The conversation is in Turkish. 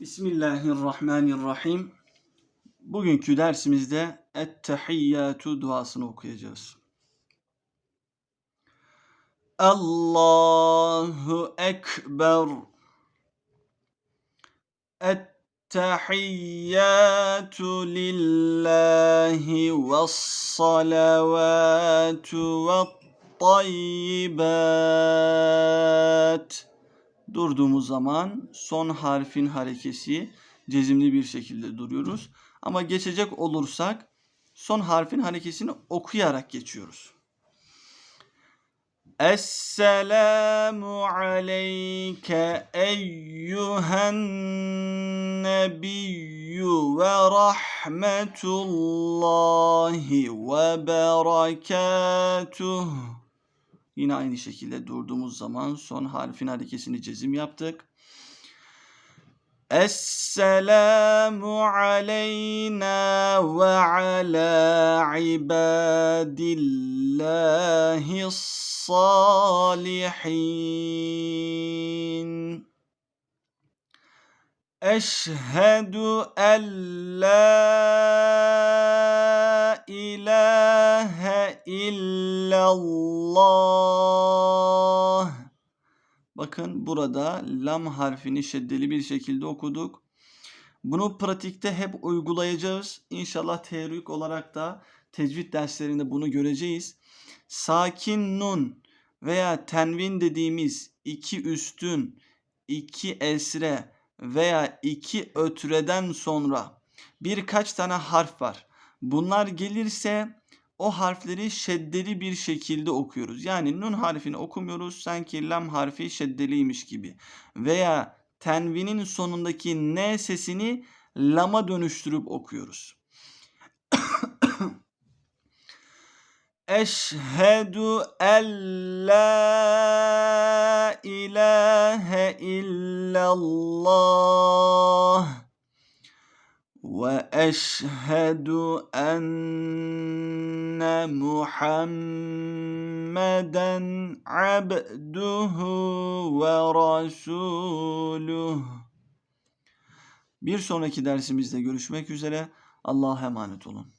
Bismillahirrahmanirrahim. Bugünkü dersimizde Et-Tehiyyatü duasını okuyacağız. Allahu Ekber. Et-Tehiyyatü lillahi ve salavatu ve tayyibat. Durduğumuz zaman son harfin harekesi cezimli bir şekilde duruyoruz. Ama geçecek olursak son harfin harekesini okuyarak geçiyoruz. Esselamu aleyke eyyühen nebiyyü ve rahmetullahi ve berekatuhu. Yine aynı şekilde durduğumuz zaman son harfin harekesini cezim yaptık. Esselamu aleyna ve ala ibadillahi salihin. Eşhedü en la illallah. Bakın burada lam harfini şeddeli bir şekilde okuduk. Bunu pratikte hep uygulayacağız. İnşallah teorik olarak da tecvid derslerinde bunu göreceğiz. Sakin nun veya tenvin dediğimiz iki üstün, iki esre veya iki ötreden sonra birkaç tane harf var. Bunlar gelirse o harfleri şeddeli bir şekilde okuyoruz. Yani nun harfini okumuyoruz sanki lam harfi şeddeliymiş gibi. Veya tenvinin sonundaki n sesini lama dönüştürüp okuyoruz. Eşhedü en la ilahe illallah ve eşhedü enne Muhammeden abduhu ve rasuluh. Bir sonraki dersimizde görüşmek üzere. Allah'a emanet olun.